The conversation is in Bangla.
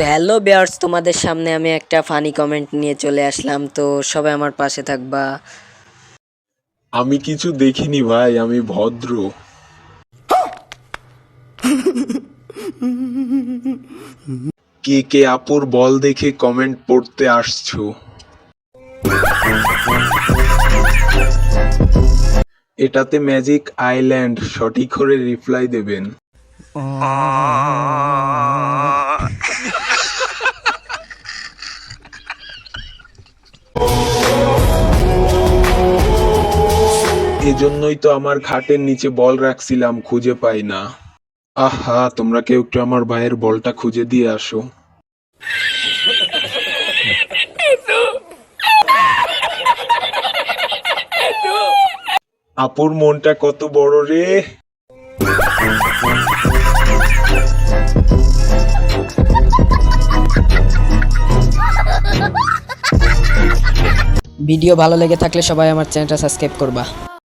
হ্যালো বেয়ার্স তোমাদের সামনে আমি একটা ফানি কমেন্ট নিয়ে চলে আসলাম। তো সবাই আমার পাশে থাকবা। আমি কিছু দেখিনি ভাই আমি ভদ্র। কে কে আপুর বল দেখে কমেন্ট পড়তে আসছো? এটাতে ম্যাজিক আইল্যান্ড সঠিক করে রিপ্লাই দেবেন। এজন্যই তো আমার খাটের নিচে বল রাখছিলাম, খুঁজে পাই না। আহা, তোমরা কেউ একটু আমার ভাইয়ের বলটা খুঁজে দিয়ে আসো। আপুর মনটা কত বড় রে। ভিডিও ভালো লেগে থাকলে সবাই আমার চ্যানেলটা সাবস্ক্রাইব করবা।